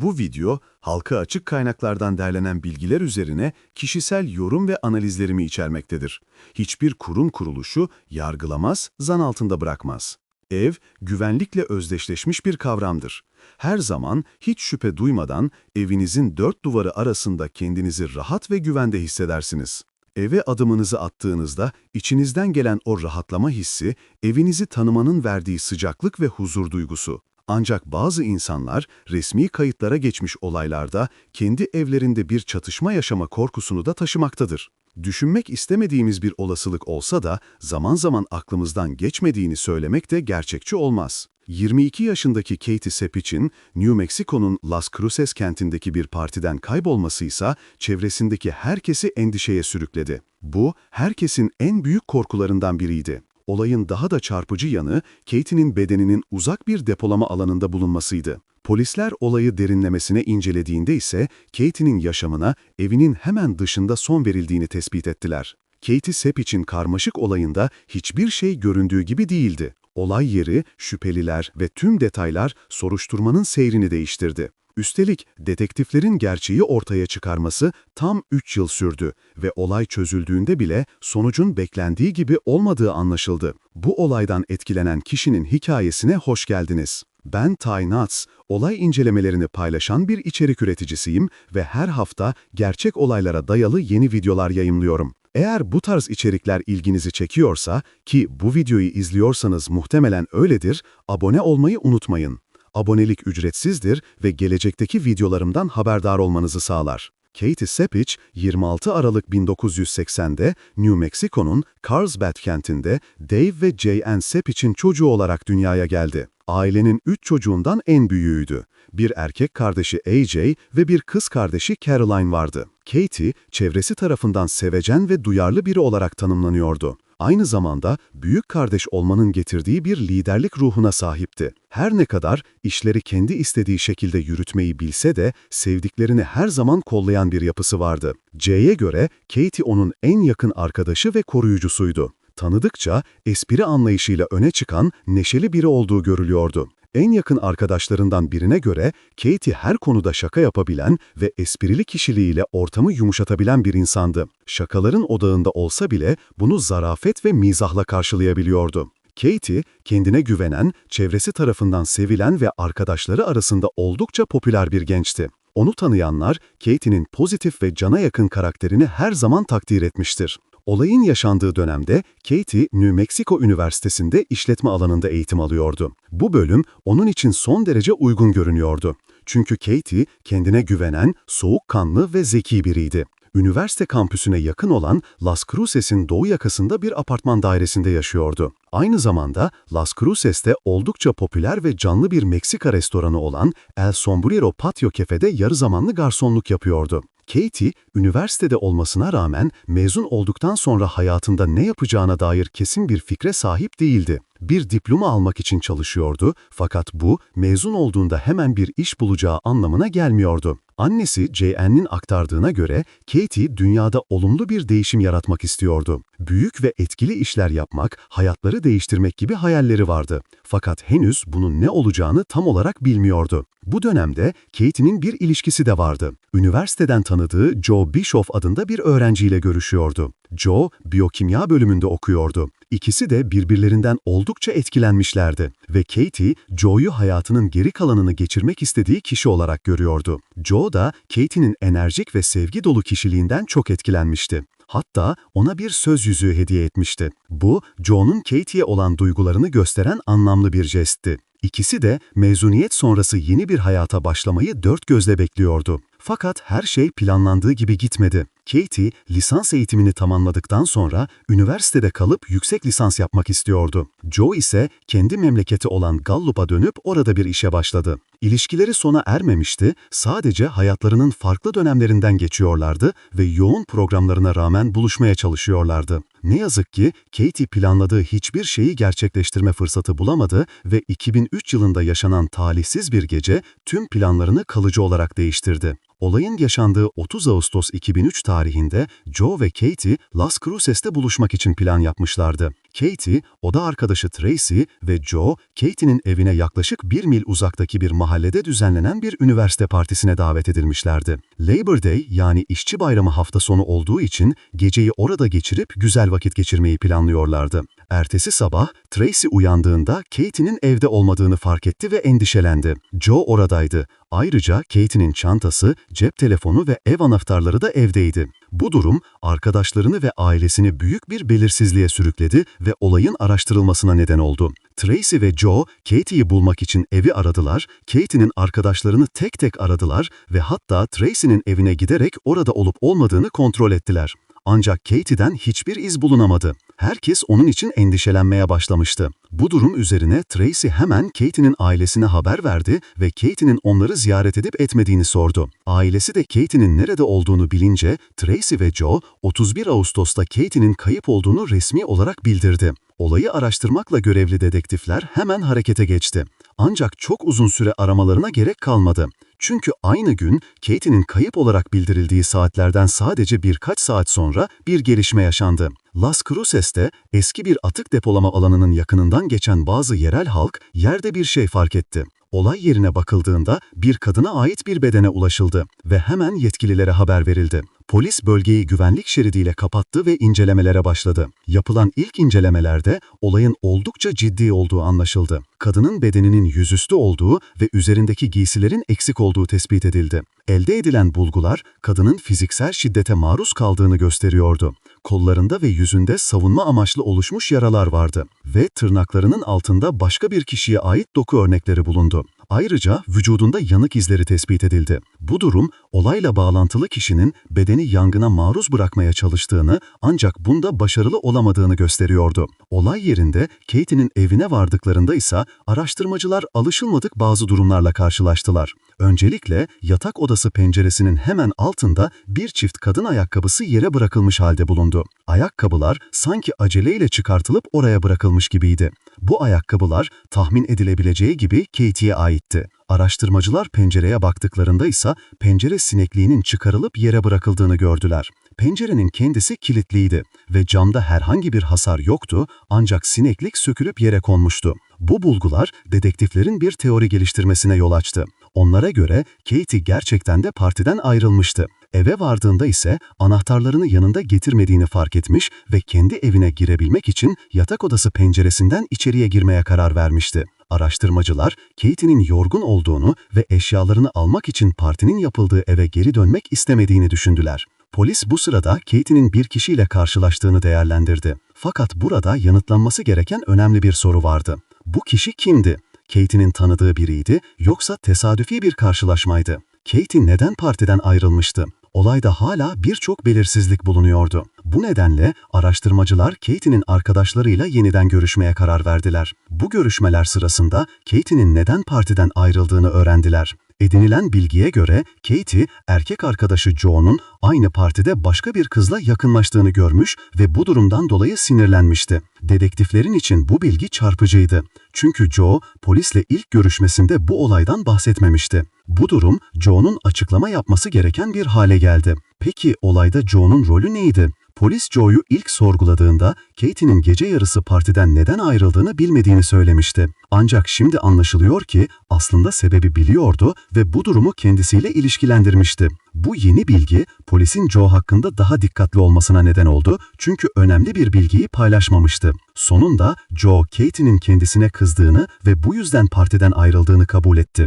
Bu video, halka açık kaynaklardan derlenen bilgiler üzerine kişisel yorum ve analizlerimi içermektedir. Hiçbir kurum kuruluşu yargılamaz, zan altında bırakmaz. Ev, güvenlikle özdeşleşmiş bir kavramdır. Her zaman hiç şüphe duymadan evinizin dört duvarı arasında kendinizi rahat ve güvende hissedersiniz. Eve adımınızı attığınızda içinizden gelen o rahatlama hissi, evinizi tanımanın verdiği sıcaklık ve huzur duygusu. Ancak bazı insanlar resmi kayıtlara geçmiş olaylarda kendi evlerinde bir çatışma yaşama korkusunu da taşımaktadır. Düşünmek istemediğimiz bir olasılık olsa da zaman zaman aklımızdan geçmediğini söylemek de gerçekçi olmaz. 22 yaşındaki Katie Sepic'in New Mexico'nun Las Cruces kentindeki bir partiden kaybolması ise çevresindeki herkesi endişeye sürükledi. Bu, herkesin en büyük korkularından biriydi. Olayın daha da çarpıcı yanı, Katie'nin bedeninin uzak bir depolama alanında bulunmasıydı. Polisler olayı derinlemesine incelediğinde ise Katie'nin yaşamına evinin hemen dışında son verildiğini tespit ettiler. Katie Sepp için karmaşık olayında hiçbir şey göründüğü gibi değildi. Olay yeri, şüpheliler ve tüm detaylar soruşturmanın seyrini değiştirdi. Üstelik detektiflerin gerçeği ortaya çıkarması tam 3 yıl sürdü ve olay çözüldüğünde bile sonucun beklendiği gibi olmadığı anlaşıldı. Bu olaydan etkilenen kişinin hikayesine hoş geldiniz. Ben Ty Nuts, olay incelemelerini paylaşan bir içerik üreticisiyim ve her hafta gerçek olaylara dayalı yeni videolar yayınlıyorum. Eğer bu tarz içerikler ilginizi çekiyorsa, ki bu videoyu izliyorsanız muhtemelen öyledir, abone olmayı unutmayın. Abonelik ücretsizdir ve gelecekteki videolarımdan haberdar olmanızı sağlar. Katie Sepich, 26 Aralık 1980'de New Mexico'nun Carlsbad kentinde Dave ve J.N. Sepich'in çocuğu olarak dünyaya geldi. Ailenin üç çocuğundan en büyüğüydü. Bir erkek kardeşi AJ ve bir kız kardeşi Caroline vardı. Katie, çevresi tarafından sevecen ve duyarlı biri olarak tanımlanıyordu. Aynı zamanda büyük kardeş olmanın getirdiği bir liderlik ruhuna sahipti. Her ne kadar işleri kendi istediği şekilde yürütmeyi bilse de sevdiklerini her zaman kollayan bir yapısı vardı. C'ye göre Katie onun en yakın arkadaşı ve koruyucusuydu. Tanıdıkça espri anlayışıyla öne çıkan neşeli biri olduğu görülüyordu. En yakın arkadaşlarından birine göre Katie her konuda şaka yapabilen ve esprili kişiliğiyle ortamı yumuşatabilen bir insandı. Şakaların odağında olsa bile bunu zarafet ve mizahla karşılayabiliyordu. Katie, kendine güvenen, çevresi tarafından sevilen ve arkadaşları arasında oldukça popüler bir gençti. Onu tanıyanlar, Katie'nin pozitif ve cana yakın karakterini her zaman takdir etmiştir. Olayın yaşandığı dönemde Katie, New Mexico Üniversitesi'nde işletme alanında eğitim alıyordu. Bu bölüm onun için son derece uygun görünüyordu. Çünkü Katie kendine güvenen, soğukkanlı ve zeki biriydi. Üniversite kampüsüne yakın olan Las Cruces'in doğu yakasında bir apartman dairesinde yaşıyordu. Aynı zamanda Las Cruces'te oldukça popüler ve canlı bir Meksika restoranı olan El Sombrero Patio Cafe'de yarı zamanlı garsonluk yapıyordu. Katie, üniversitede olmasına rağmen mezun olduktan sonra hayatında ne yapacağına dair kesin bir fikre sahip değildi. Bir diploma almak için çalışıyordu fakat bu mezun olduğunda hemen bir iş bulacağı anlamına gelmiyordu. Annesi J.N.'nin aktardığına göre Katie dünyada olumlu bir değişim yaratmak istiyordu. Büyük ve etkili işler yapmak, hayatları değiştirmek gibi hayalleri vardı. Fakat henüz bunun ne olacağını tam olarak bilmiyordu. Bu dönemde Katie'nin bir ilişkisi de vardı. Üniversiteden tanıdığı Joe Bischoff adında bir öğrenciyle görüşüyordu. Joe, biyokimya bölümünde okuyordu. İkisi de birbirlerinden oldukça etkilenmişlerdi ve Katie, Joe'yu hayatının geri kalanını geçirmek istediği kişi olarak görüyordu. Joe da Katie'nin enerjik ve sevgi dolu kişiliğinden çok etkilenmişti. Hatta ona bir söz yüzüğü hediye etmişti. Bu, Joe'nun Katie'ye olan duygularını gösteren anlamlı bir jestti. İkisi de mezuniyet sonrası yeni bir hayata başlamayı dört gözle bekliyordu. Fakat her şey planlandığı gibi gitmedi. Katie, lisans eğitimini tamamladıktan sonra üniversitede kalıp yüksek lisans yapmak istiyordu. Joe ise kendi memleketi olan Gallup'a dönüp orada bir işe başladı. İlişkileri sona ermemişti, sadece hayatlarının farklı dönemlerinden geçiyorlardı ve yoğun programlarına rağmen buluşmaya çalışıyorlardı. Ne yazık ki Katie planladığı hiçbir şeyi gerçekleştirme fırsatı bulamadı ve 2003 yılında yaşanan talihsiz bir gece tüm planlarını kalıcı olarak değiştirdi. Olayın yaşandığı 30 Ağustos 2003 tarihinde Joe ve Katie Las Cruces'te buluşmak için plan yapmışlardı. Katie, oda arkadaşı Tracy ve Joe, Katie'nin evine yaklaşık bir mil uzaktaki bir mahallede düzenlenen bir üniversite partisine davet edilmişlerdi. Labor Day yani işçi bayramı hafta sonu olduğu için geceyi orada geçirip güzel vakit geçirmeyi planlıyorlardı. Ertesi sabah Tracy uyandığında Katie'nin evde olmadığını fark etti ve endişelendi. Joe oradaydı. Ayrıca Katie'nin çantası, cep telefonu ve ev anahtarları da evdeydi. Bu durum arkadaşlarını ve ailesini büyük bir belirsizliğe sürükledi ve olayın araştırılmasına neden oldu. Tracy ve Joe, Katie'yi bulmak için evi aradılar, Katie'nin arkadaşlarını tek tek aradılar ve hatta Tracy'nin evine giderek orada olup olmadığını kontrol ettiler. Ancak Katie'den hiçbir iz bulunamadı. Herkes onun için endişelenmeye başlamıştı. Bu durum üzerine Tracy hemen Katie'nin ailesine haber verdi ve Katie'nin onları ziyaret edip etmediğini sordu. Ailesi de Katie'nin nerede olduğunu bilince Tracy ve Joe 31 Ağustos'ta Katie'nin kayıp olduğunu resmi olarak bildirdi. Olayı araştırmakla görevli dedektifler hemen harekete geçti. Ancak çok uzun süre aramalarına gerek kalmadı. Çünkü aynı gün Katie'nin kayıp olarak bildirildiği saatlerden sadece birkaç saat sonra bir gelişme yaşandı. Las Cruces'te eski bir atık depolama alanının yakınından geçen bazı yerel halk yerde bir şey fark etti. Olay yerine bakıldığında bir kadına ait bir bedene ulaşıldı ve hemen yetkililere haber verildi. Polis bölgeyi güvenlik şeridiyle kapattı ve incelemelere başladı. Yapılan ilk incelemelerde olayın oldukça ciddi olduğu anlaşıldı. Kadının bedeninin yüzüstü olduğu ve üzerindeki giysilerin eksik olduğu tespit edildi. Elde edilen bulgular kadının fiziksel şiddete maruz kaldığını gösteriyordu. Kollarında ve yüzünde savunma amaçlı oluşmuş yaralar vardı ve tırnaklarının altında başka bir kişiye ait doku örnekleri bulundu. Ayrıca vücudunda yanık izleri tespit edildi. Bu durum olayla bağlantılı kişinin bedeni yangına maruz bırakmaya çalıştığını ancak bunda başarılı olamadığını gösteriyordu. Olay yerinde Katie'nin evine vardıklarında ise araştırmacılar alışılmadık bazı durumlarla karşılaştılar. Öncelikle yatak odası penceresinin hemen altında bir çift kadın ayakkabısı yere bırakılmış halde bulundu. Ayakkabılar sanki aceleyle çıkartılıp oraya bırakılmış gibiydi. Bu ayakkabılar tahmin edilebileceği gibi Katie'ye aitti. Araştırmacılar pencereye baktıklarında ise pencere sinekliğinin çıkarılıp yere bırakıldığını gördüler. Pencerenin kendisi kilitliydi ve camda herhangi bir hasar yoktu ancak sineklik sökülüp yere konmuştu. Bu bulgular dedektiflerin bir teori geliştirmesine yol açtı. Onlara göre Katie gerçekten de partiden ayrılmıştı. Eve vardığında ise anahtarlarını yanında getirmediğini fark etmiş ve kendi evine girebilmek için yatak odası penceresinden içeriye girmeye karar vermişti. Araştırmacılar, Katie'nin yorgun olduğunu ve eşyalarını almak için partinin yapıldığı eve geri dönmek istemediğini düşündüler. Polis bu sırada Katie'nin bir kişiyle karşılaştığını değerlendirdi. Fakat burada yanıtlanması gereken önemli bir soru vardı. Bu kişi kimdi? Katie'nin tanıdığı biriydi yoksa tesadüfi bir karşılaşmaydı? Katie neden partiden ayrılmıştı? Olayda hala birçok belirsizlik bulunuyordu. Bu nedenle araştırmacılar Katie'nin arkadaşlarıyla yeniden görüşmeye karar verdiler. Bu görüşmeler sırasında Katie'nin neden partiden ayrıldığını öğrendiler. Edinilen bilgiye göre Katie, erkek arkadaşı Joe'nun aynı partide başka bir kızla yakınlaştığını görmüş ve bu durumdan dolayı sinirlenmişti. Dedektiflerin için bu bilgi çarpıcıydı. Çünkü Joe, polisle ilk görüşmesinde bu olaydan bahsetmemişti. Bu durum, Joe'nun açıklama yapması gereken bir hale geldi. Peki olayda Joe'nun rolü neydi? Polis Joe'yu ilk sorguladığında Katie'nin gece yarısı partiden neden ayrıldığını bilmediğini söylemişti. Ancak şimdi anlaşılıyor ki aslında sebebi biliyordu ve bu durumu kendisiyle ilişkilendirmişti. Bu yeni bilgi polisin Joe hakkında daha dikkatli olmasına neden oldu çünkü önemli bir bilgiyi paylaşmamıştı. Sonunda Joe, Katie'nin kendisine kızdığını ve bu yüzden partiden ayrıldığını kabul etti.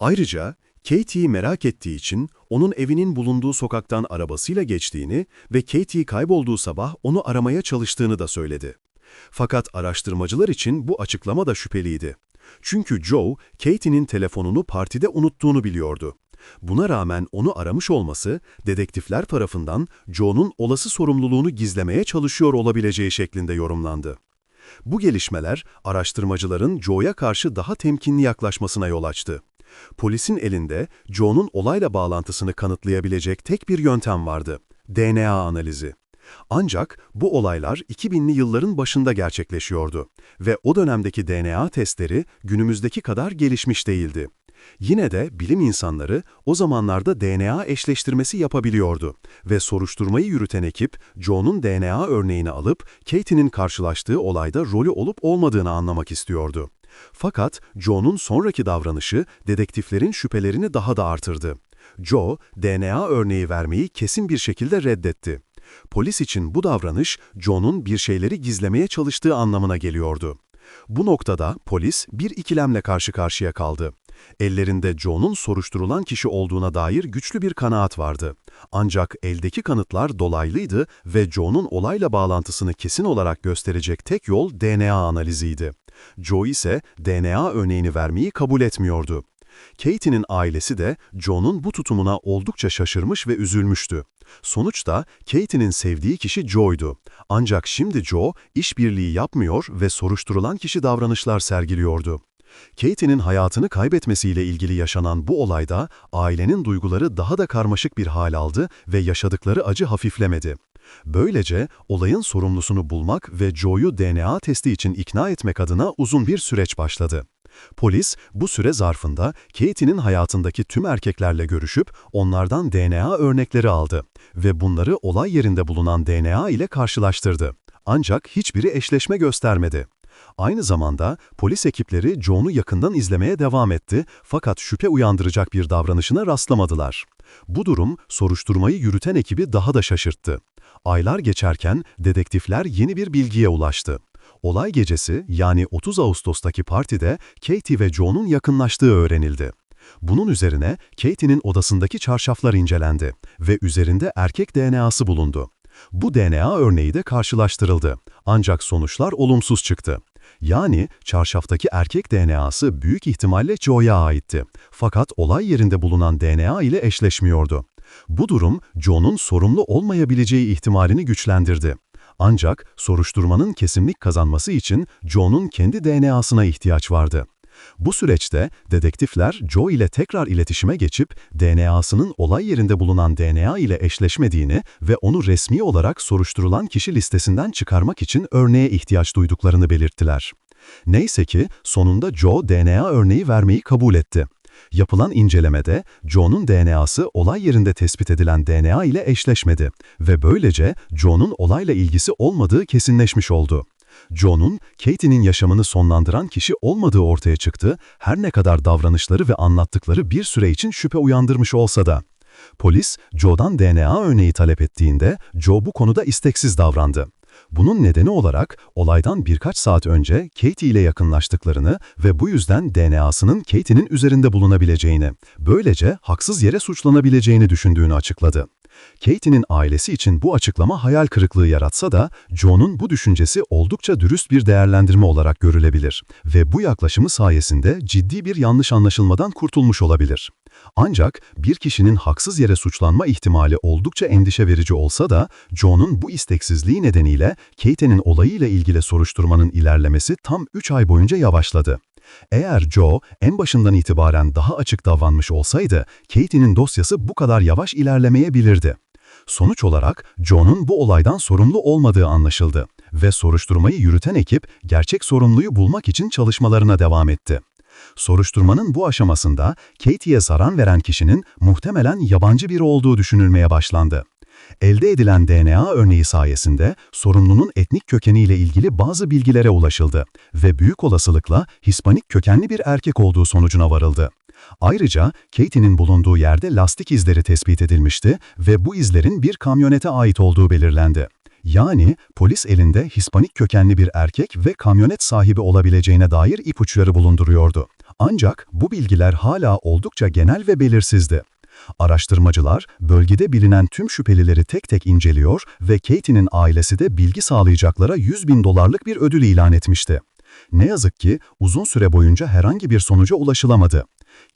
Ayrıca Katie'yi merak ettiği için onun evinin bulunduğu sokaktan arabasıyla geçtiğini ve Katie kaybolduğu sabah onu aramaya çalıştığını da söyledi. Fakat araştırmacılar için bu açıklama da şüpheliydi. Çünkü Joe, Katie'nin telefonunu partide unuttuğunu biliyordu. Buna rağmen onu aramış olması, dedektifler tarafından Joe'nun olası sorumluluğunu gizlemeye çalışıyor olabileceği şeklinde yorumlandı. Bu gelişmeler, araştırmacıların Joe'ya karşı daha temkinli yaklaşmasına yol açtı. Polisin elinde Joe'nun olayla bağlantısını kanıtlayabilecek tek bir yöntem vardı. DNA analizi. Ancak bu olaylar 2000'li yılların başında gerçekleşiyordu ve o dönemdeki DNA testleri günümüzdeki kadar gelişmiş değildi. Yine de bilim insanları o zamanlarda DNA eşleştirmesi yapabiliyordu ve soruşturmayı yürüten ekip Joe'nun DNA örneğini alıp Katie'nin karşılaştığı olayda rolü olup olmadığını anlamak istiyordu. Fakat Joe'nun sonraki davranışı dedektiflerin şüphelerini daha da artırdı. Joe, DNA örneği vermeyi kesin bir şekilde reddetti. Polis için bu davranış, Joe'nun bir şeyleri gizlemeye çalıştığı anlamına geliyordu. Bu noktada polis bir ikilemle karşı karşıya kaldı. Ellerinde Joe'nun soruşturulan kişi olduğuna dair güçlü bir kanaat vardı. Ancak eldeki kanıtlar dolaylıydı ve Joe'nun olayla bağlantısını kesin olarak gösterecek tek yol DNA analiziydi. Joe ise DNA örneğini vermeyi kabul etmiyordu. Katie'nin ailesi de Joe'nun bu tutumuna oldukça şaşırmış ve üzülmüştü. Sonuçta Katie'nin sevdiği kişi Joe'ydu. Ancak şimdi Joe işbirliği yapmıyor ve soruşturulan kişi davranışlar sergiliyordu. Katie'nin hayatını kaybetmesiyle ilgili yaşanan bu olayda ailenin duyguları daha da karmaşık bir hal aldı ve yaşadıkları acı hafiflemedi. Böylece olayın sorumlusunu bulmak ve Joe'yu DNA testi için ikna etmek adına uzun bir süreç başladı. Polis bu süre zarfında Katie'nin hayatındaki tüm erkeklerle görüşüp onlardan DNA örnekleri aldı ve bunları olay yerinde bulunan DNA ile karşılaştırdı. Ancak hiçbiri eşleşme göstermedi. Aynı zamanda polis ekipleri John'u yakından izlemeye devam etti fakat şüphe uyandıracak bir davranışına rastlamadılar. Bu durum soruşturmayı yürüten ekibi daha da şaşırttı. Aylar geçerken dedektifler yeni bir bilgiye ulaştı. Olay gecesi yani 30 Ağustos'taki partide Katie ve John'un yakınlaştığı öğrenildi. Bunun üzerine Katie'nin odasındaki çarşaflar incelendi ve üzerinde erkek DNA'sı bulundu. Bu DNA örneği de karşılaştırıldı. Ancak sonuçlar olumsuz çıktı. Yani çarşaftaki erkek DNA'sı büyük ihtimalle Joe'ya aitti. Fakat olay yerinde bulunan DNA ile eşleşmiyordu. Bu durum Joe'nun sorumlu olmayabileceği ihtimalini güçlendirdi. Ancak soruşturmanın kesinlik kazanması için Joe'nun kendi DNA'sına ihtiyaç vardı. Bu süreçte dedektifler Joe ile tekrar iletişime geçip DNA'sının olay yerinde bulunan DNA ile eşleşmediğini ve onu resmi olarak soruşturulan kişi listesinden çıkarmak için örneğe ihtiyaç duyduklarını belirttiler. Neyse ki sonunda Joe DNA örneği vermeyi kabul etti. Yapılan incelemede Joe'nun DNA'sı olay yerinde tespit edilen DNA ile eşleşmedi ve böylece Joe'nun olayla ilgisi olmadığı kesinleşmiş oldu. Joe'nun Katie'nin yaşamını sonlandıran kişi olmadığı ortaya çıktı, her ne kadar davranışları ve anlattıkları bir süre için şüphe uyandırmış olsa da. Polis, Joe'dan DNA örneği talep ettiğinde Joe bu konuda isteksiz davrandı. Bunun nedeni olarak olaydan birkaç saat önce Katie ile yakınlaştıklarını ve bu yüzden DNA'sının Katie'nin üzerinde bulunabileceğini, böylece haksız yere suçlanabileceğini düşündüğünü açıkladı. Katie'nin ailesi için bu açıklama hayal kırıklığı yaratsa da Joe'nun bu düşüncesi oldukça dürüst bir değerlendirme olarak görülebilir ve bu yaklaşımı sayesinde ciddi bir yanlış anlaşılmadan kurtulmuş olabilir. Ancak bir kişinin haksız yere suçlanma ihtimali oldukça endişe verici olsa da Joe'nun bu isteksizliği nedeniyle Katie'nin olayıyla ilgili soruşturmanın ilerlemesi tam 3 ay boyunca yavaşladı. Eğer Joe en başından itibaren daha açık davranmış olsaydı, Katie'nin dosyası bu kadar yavaş ilerlemeyebilirdi. Sonuç olarak Joe'nun bu olaydan sorumlu olmadığı anlaşıldı ve soruşturmayı yürüten ekip gerçek sorumluyu bulmak için çalışmalarına devam etti. Soruşturmanın bu aşamasında Katie'ye zarar veren kişinin muhtemelen yabancı biri olduğu düşünülmeye başlandı. Elde edilen DNA örneği sayesinde sorumlunun etnik kökeniyle ilgili bazı bilgilere ulaşıldı ve büyük olasılıkla Hispanik kökenli bir erkek olduğu sonucuna varıldı. Ayrıca Katie'nin bulunduğu yerde lastik izleri tespit edilmişti ve bu izlerin bir kamyonete ait olduğu belirlendi. Yani polis elinde Hispanik kökenli bir erkek ve kamyonet sahibi olabileceğine dair ipuçları bulunduruyordu. Ancak bu bilgiler hala oldukça genel ve belirsizdi. Araştırmacılar bölgede bilinen tüm şüphelileri tek tek inceliyor ve Katie'nin ailesi de bilgi sağlayacaklara 100 bin dolarlık bir ödül ilan etmişti. Ne yazık ki uzun süre boyunca herhangi bir sonuca ulaşılamadı.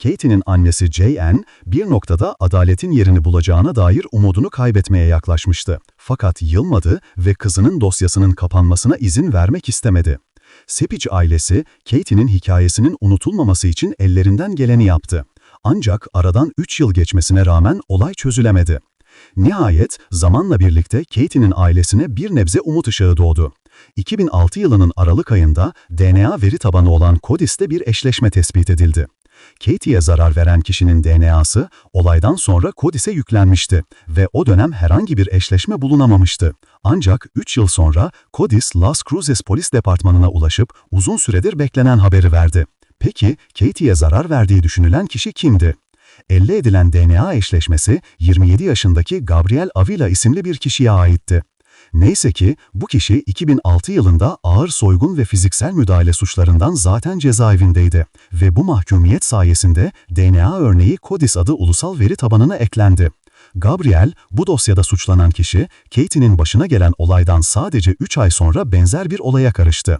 Katie'nin annesi J.N. bir noktada adaletin yerini bulacağına dair umudunu kaybetmeye yaklaşmıştı. Fakat yılmadı ve kızının dosyasının kapanmasına izin vermek istemedi. Sepic ailesi, Katie'nin hikayesinin unutulmaması için ellerinden geleni yaptı. Ancak aradan 3 yıl geçmesine rağmen olay çözülemedi. Nihayet zamanla birlikte Katie'nin ailesine bir nebze umut ışığı doğdu. 2006 yılının Aralık ayında DNA veri tabanı olan CODIS'te bir eşleşme tespit edildi. Katie'ye zarar veren kişinin DNA'sı olaydan sonra Codis'e yüklenmişti ve o dönem herhangi bir eşleşme bulunamamıştı. Ancak 3 yıl sonra Codis Las Cruces Polis Departmanı'na ulaşıp uzun süredir beklenen haberi verdi. Peki Katie'ye zarar verdiği düşünülen kişi kimdi? Elde edilen DNA eşleşmesi 27 yaşındaki Gabriel Avila isimli bir kişiye aitti. Neyse ki bu kişi 2006 yılında ağır soygun ve fiziksel müdahale suçlarından zaten cezaevindeydi ve bu mahkumiyet sayesinde DNA örneği CODIS adı ulusal veri tabanına eklendi. Gabriel, bu dosyada suçlanan kişi, Katie'nin başına gelen olaydan sadece 3 ay sonra benzer bir olaya karıştı.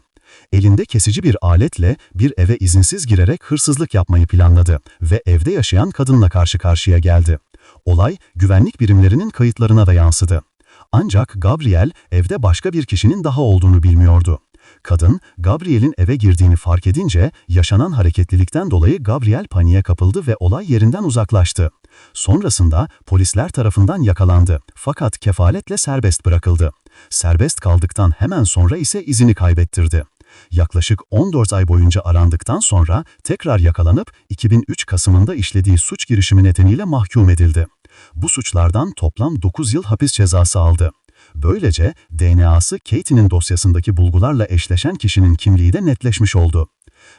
Elinde kesici bir aletle bir eve izinsiz girerek hırsızlık yapmayı planladı ve evde yaşayan kadınla karşı karşıya geldi. Olay, güvenlik birimlerinin kayıtlarına da yansıdı. Ancak Gabriel evde başka bir kişinin daha olduğunu bilmiyordu. Kadın, Gabriel'in eve girdiğini fark edince yaşanan hareketlilikten dolayı Gabriel paniğe kapıldı ve olay yerinden uzaklaştı. Sonrasında polisler tarafından yakalandı fakat kefaletle serbest bırakıldı. Serbest kaldıktan hemen sonra ise izini kaybettirdi. Yaklaşık 14 ay boyunca arandıktan sonra tekrar yakalanıp 2003 Kasım'ında işlediği suç girişimi nedeniyle mahkum edildi. Bu suçlardan toplam 9 yıl hapis cezası aldı. Böylece DNA'sı Katie'nin dosyasındaki bulgularla eşleşen kişinin kimliği de netleşmiş oldu.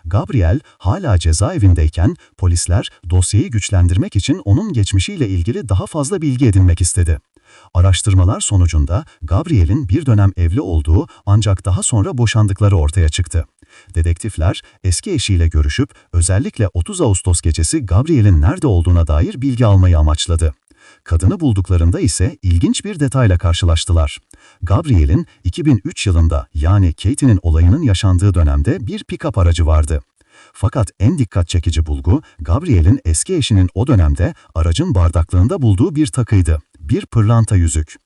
Gabriel hala cezaevindeyken polisler dosyayı güçlendirmek için onun geçmişiyle ilgili daha fazla bilgi edinmek istedi. Araştırmalar sonucunda Gabriel'in bir dönem evli olduğu ancak daha sonra boşandıkları ortaya çıktı. Dedektifler eski eşiyle görüşüp özellikle 30 Ağustos gecesi Gabriel'in nerede olduğuna dair bilgi almayı amaçladı. Kadını bulduklarında ise ilginç bir detayla karşılaştılar. Gabriel'in 2003 yılında yani Katie'nin olayının yaşandığı dönemde bir pick-up aracı vardı. Fakat en dikkat çekici bulgu Gabriel'in eski eşinin o dönemde aracın bardaklığında bulduğu bir takıydı. Bir pırlanta yüzük.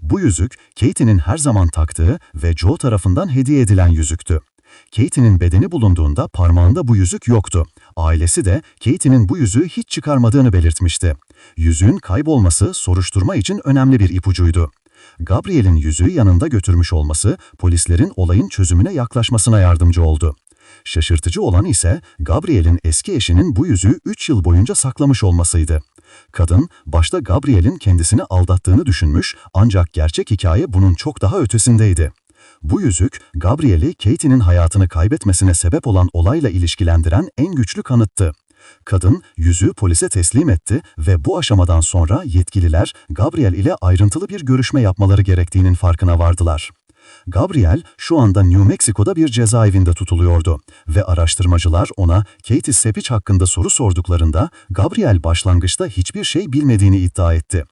Bu yüzük Katie'nin her zaman taktığı ve Joe tarafından hediye edilen yüzüktü. Katie'nin bedeni bulunduğunda parmağında bu yüzük yoktu. Ailesi de Katie'nin bu yüzüğü hiç çıkarmadığını belirtmişti. Yüzüğün kaybolması soruşturma için önemli bir ipucuydu. Gabriel'in yüzüğü yanında götürmüş olması polislerin olayın çözümüne yaklaşmasına yardımcı oldu. Şaşırtıcı olan ise Gabriel'in eski eşinin bu yüzüğü 3 yıl boyunca saklamış olmasıydı. Kadın başta Gabriel'in kendisini aldattığını düşünmüş ancak gerçek hikaye bunun çok daha ötesindeydi. Bu yüzük, Gabriel'i Katie'nin hayatını kaybetmesine sebep olan olayla ilişkilendiren en güçlü kanıttı. Kadın yüzüğü polise teslim etti ve bu aşamadan sonra yetkililer Gabriel ile ayrıntılı bir görüşme yapmaları gerektiğinin farkına vardılar. Gabriel şu anda New Mexico'da bir cezaevinde tutuluyordu ve araştırmacılar ona Katie Sepich hakkında soru sorduklarında Gabriel başlangıçta hiçbir şey bilmediğini iddia etti.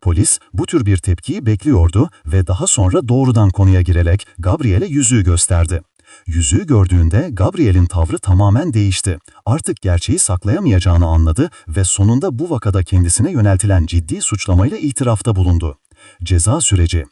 Polis bu tür bir tepkiyi bekliyordu ve daha sonra doğrudan konuya girerek Gabriel'e yüzüğü gösterdi. Yüzüğü gördüğünde Gabriel'in tavrı tamamen değişti. Artık gerçeği saklayamayacağını anladı ve sonunda bu vakada kendisine yöneltilen ciddi suçlamayla itirafta bulundu. Ceza süreci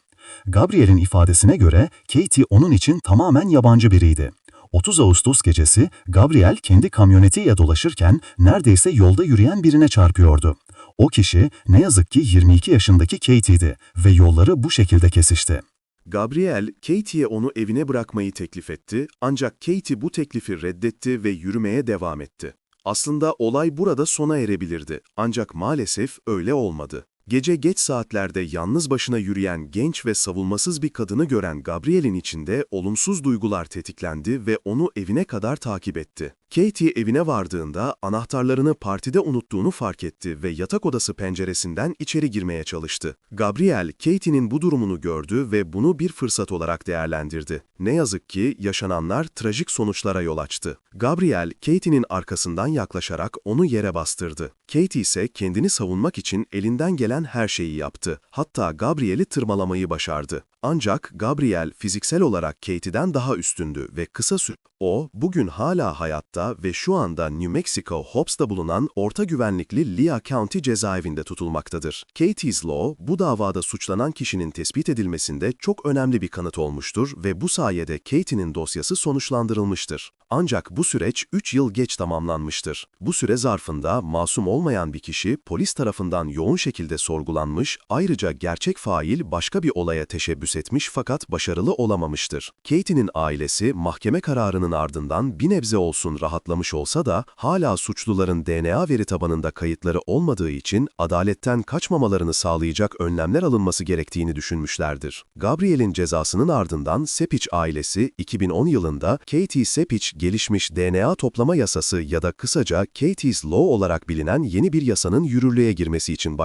Gabriel'in ifadesine göre Katie onun için tamamen yabancı biriydi. 30 Ağustos gecesi Gabriel kendi kamyonetiyle dolaşırken neredeyse yolda yürüyen birine çarpıyordu. O kişi ne yazık ki 22 yaşındaki Katie'di ve yolları bu şekilde kesişti. Gabriel, Katie'ye onu evine bırakmayı teklif etti ancak Katie bu teklifi reddetti ve yürümeye devam etti. Aslında olay burada sona erebilirdi ancak maalesef öyle olmadı. Gece geç saatlerde yalnız başına yürüyen genç ve savunmasız bir kadını gören Gabriel'in içinde olumsuz duygular tetiklendi ve onu evine kadar takip etti. Katie evine vardığında anahtarlarını partide unuttuğunu fark etti ve yatak odası penceresinden içeri girmeye çalıştı. Gabriel, Katie'nin bu durumunu gördü ve bunu bir fırsat olarak değerlendirdi. Ne yazık ki yaşananlar trajik sonuçlara yol açtı. Gabriel, Katie'nin arkasından yaklaşarak onu yere bastırdı. Katie ise kendini savunmak için elinden gelen her şeyi yaptı. Hatta Gabriel'i tırmalamayı başardı. Ancak Gabriel fiziksel olarak Katie'den daha üstündü ve kısa süre o, bugün hala hayatta ve şu anda New Mexico Hobbs'ta bulunan orta güvenlikli Lea County cezaevinde tutulmaktadır. Katie's Law, bu davada suçlanan kişinin tespit edilmesinde çok önemli bir kanıt olmuştur ve bu sayede Katie'nin dosyası sonuçlandırılmıştır. Ancak bu süreç 3 yıl geç tamamlanmıştır. Bu süre zarfında masum olmayan bir kişi polis tarafından yoğun şekilde sorgulanmış, ayrıca gerçek fail başka bir olaya teşebbüs etmiş fakat başarılı olamamıştır. Katie'nin ailesi mahkeme kararının ardından bir nebze olsun rahatlamış olsa da hala suçluların DNA veri tabanında kayıtları olmadığı için adaletten kaçmamalarını sağlayacak önlemler alınması gerektiğini düşünmüşlerdir. Gabriel'in cezasının ardından Sepic ailesi 2010 yılında Katie Sepic gelişmiş DNA toplama yasası ya da kısaca Katie's Law olarak bilinen yeni bir yasanın yürürlüğe girmesi için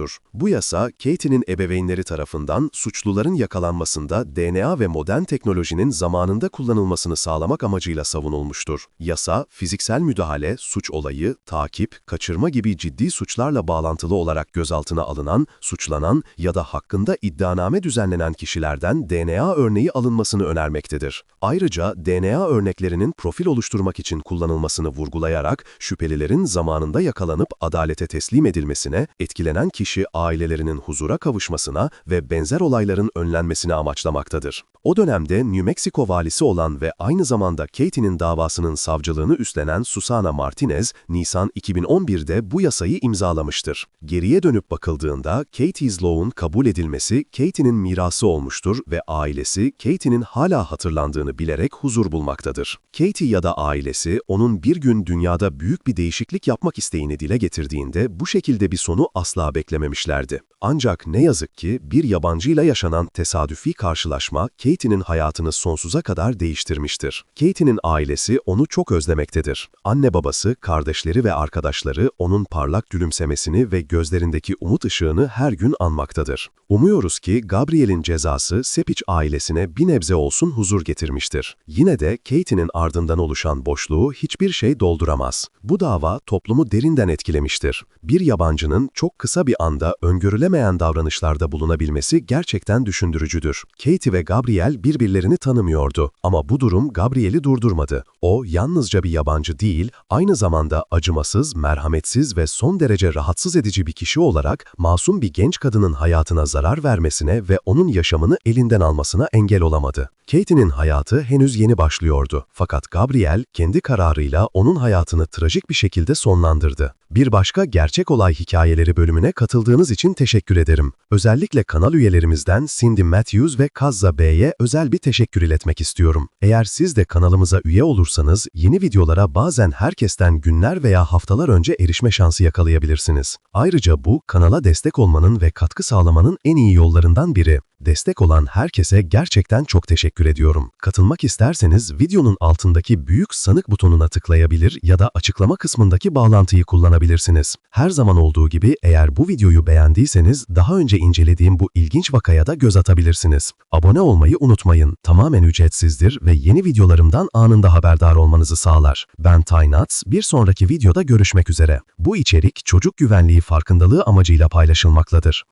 başvurmuştur. Bu yasa, Katie'nin ebeveynleri tarafından suçluların yakalanmasında DNA ve modern teknolojinin zamanında kullanılmasını sağlamak amacıyla savunulmuştur. Yasa, fiziksel müdahale, suç olayı, takip, kaçırma gibi ciddi suçlarla bağlantılı olarak gözaltına alınan, suçlanan ya da hakkında iddianame düzenlenen kişilerden DNA örneği alınmasını önermektedir. Ayrıca DNA örneklerinin profil oluşturmak için kullanılmasını vurgulayarak şüphelilerin zamanında yakalanıp adalete teslim edilmesine, etkilenen kişi ailelerinin huzura kavuşmasına ve benzer olayların önlenmesine amaçlamaktadır. O dönemde New Mexico valisi olan ve aynı zamanda Katie'nin davasının savcılığını üstlenen Susana Martinez, Nisan 2011'de bu yasayı imzalamıştır. Geriye dönüp bakıldığında Katie's Law'un kabul edilmesi Katie'nin mirası olmuştur ve ailesi Katie'nin hala hatırlandığını bilerek huzur bulmaktadır. Katie ya da ailesi onun bir gün dünyada büyük bir değişiklik yapmak isteğini dile getirdiğinde bu şekilde bir sonu asla beklememişlerdi. Ancak ne yazık ki bir yabancıyla yaşanan tesadüfi karşılaşma Katie'nin hayatını sonsuza kadar değiştirmiştir. Katie'nin ailesi onu çok özlemektedir. Anne babası, kardeşleri ve arkadaşları onun parlak gülümsemesini ve gözlerindeki umut ışığını her gün anmaktadır. Umuyoruz ki Gabriel'in cezası Sepic ailesine bir nebze olsun huzur getirmiştir. Yine de Katie'nin ardından oluşan boşluğu hiçbir şey dolduramaz. Bu dava toplumu derinden etkilemiştir. Bir yabancının çok kısa bir anda öngörülemeyen davranışlarda bulunabilmesi gerçekten düşündürücüdür. Katie ve Gabriel birbirlerini tanımıyordu ama bu durum Gabriel'i durdurmadı. O yalnızca bir yabancı değil, aynı zamanda acımasız, merhametsiz ve son derece rahatsız edici bir kişi olarak masum bir genç kadının hayatına zarar vermesine ve onun yaşamını elinden almasına engel olamadı. Katie'nin hayatı henüz yeni başlıyordu. Fakat Gabriel kendi kararıyla onun hayatını trajik bir şekilde sonlandırdı. Bir başka gerçek olay hikayeleri bölümüne katıldığınız için teşekkür ederim. Özellikle kanal üyelerimizden Cindy Matthews ve Kazza Bey'e özel bir teşekkür iletmek istiyorum. Eğer siz de kanalımıza üye olursanız yeni videolara bazen herkesten günler veya haftalar önce erişme şansı yakalayabilirsiniz. Ayrıca bu kanala destek olmanın ve katkı sağlamanın en iyi yollarından biri. Destek olan herkese gerçekten çok teşekkür ediyorum. Katılmak isterseniz videonun altındaki büyük sanık butonuna tıklayabilir ya da açıklama kısmındaki bağlantıyı kullanabilirsiniz. Her zaman olduğu gibi eğer bu videoyu beğendiyseniz daha önce incelediğim bu ilginç vakaya da göz atabilirsiniz. Abone olmayı unutmayın. Tamamen ücretsizdir ve yeni videolarımdan anında haberdar olmanızı sağlar. Ben Taynat, bir sonraki videoda görüşmek üzere. Bu içerik çocuk güvenliği farkındalığı amacıyla paylaşılmaktadır.